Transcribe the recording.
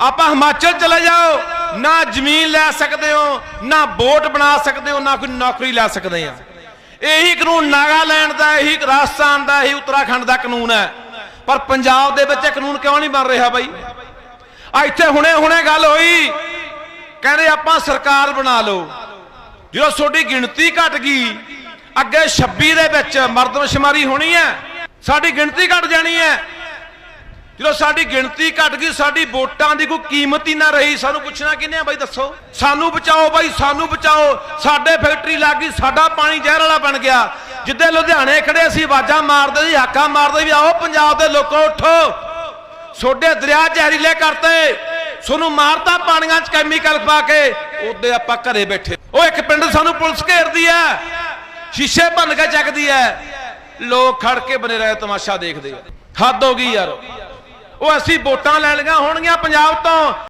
ਆਪਾਂ ਹਿਮਾਚਲ ਚਲੇ ਜਾਓ। ਨਾ ਜ਼ਮੀਨ ਲੈ ਸਕਦੇ ਹੋ, ਨਾ ਵੋਟ ਬਣਾ ਸਕਦੇ ਹੋ, ਨਾ ਕੋਈ ਨੌਕਰੀ ਲੈ ਸਕਦੇ ਆ। ਇਹੀ ਕਾਨੂੰਨ ਨਾਗਾਲੈਂਡ ਦਾ, ਇਹੀ ਰਾਜਸਥਾਨ ਦਾ, ਇਹੀ ਉੱਤਰਾਖੰਡ ਦਾ ਕਾਨੂੰਨ ਹੈ। ਪਰ ਪੰਜਾਬ ਦੇ ਵਿੱਚ ਇਹ ਕਾਨੂੰਨ ਕਿਉਂ ਨਹੀਂ ਬਣ ਰਿਹਾ ਬਾਈ? ਆ ਇੱਥੇ ਹੁਣੇ ਹੁਣੇ ਗੱਲ ਹੋਈ। ਕਹਿੰਦੇ ਆਪਾਂ ਸਰਕਾਰ ਬਣਾ ਲਓ। ਜਦੋਂ ਤੁਹਾਡੀ ਗਿਣਤੀ ਘਟ ਗਈ, ਅੱਗੇ 26 ਦੇ ਵਿੱਚ ਮਰਦਮਸ਼ੁਮਾਰੀ ਹੋਣੀ ਹੈ। ਸਾਡੀ ਗਿਣਤੀ ਘਟ ਜਾਣੀ ਹੈ। ਜਦੋਂ ਸਾਡੀ ਗਿਣਤੀ ਘਟ ਗਈ, ਸਾਡੀ ਵੋਟਾਂ ਦੀ ਕੋਈ ਕੀਮਤ ਹੀ ਨਾ ਰਹੀ। ਸਾਨੂੰ ਪੁੱਛਣਾ ਕਿੰਨੇ ਆ ਬਾਈ, ਦੱਸੋ। ਸਾਨੂੰ ਬਚਾਓ ਬਾਈ, ਸਾਨੂੰ ਬਚਾਓ। ਸਾਡੇ ਫੈਕਟਰੀ ਲੱਗ ਗਈ, ਸਾਡਾ ਪਾਣੀ ਜ਼ਹਿਰ ਵਾਲਾ ਬਣ ਗਿਆ। ਜਿੱਦੇ ਲੁਧਿਆਣੇ ਖੜੇ, ਅਸੀਂ ਆਵਾਜ਼ਾਂ ਮਾਰਦੇ ਸੀ, ਹਾਕਾਂ ਮਾਰਦੇ ਵੀ ਆਓ ਪੰਜਾਬ ਦੇ ਲੋਕੋ, ਉੱਠੋ। ਛੋਡੇ ਦਰਿਆ ਜ਼ਹਿਰੀਲੇ ਕਰਤੇ। ਤੁਹਾਨੂੰ ਮਾਰਤਾ ਪਾਣੀਆਂ 'ਚ ਕੈਮੀਕਲ ਪਾ ਕੇ। ਉਹਦੇ ਆਪਾਂ ਘਰੇ ਬੈਠੇ। ਉਹ ਇੱਕ ਪਿੰਡ ਸਾਨੂੰ ਪੁਲਿਸ ਘੇਰਦੀ ਐ। ਸ਼ੀਸ਼ੇ ਭੰਨ ਕੇ ਚੱਕਦੀ ਐ। ਲੋਕ ਖੜ ਕੇ ਬਨੇ ਰਹੇ, ਤਮਾਸ਼ਾ ਦੇਖਦੇ ਆ। ਹੱਦ ਹੋ ਗਈ ਯਾਰ। ਉਹ ਅਸੀਂ ਵੋਟਾਂ ਲੈਣੀਆਂ ਹੋਣਗੀਆਂ ਪੰਜਾਬ ਤੋਂ।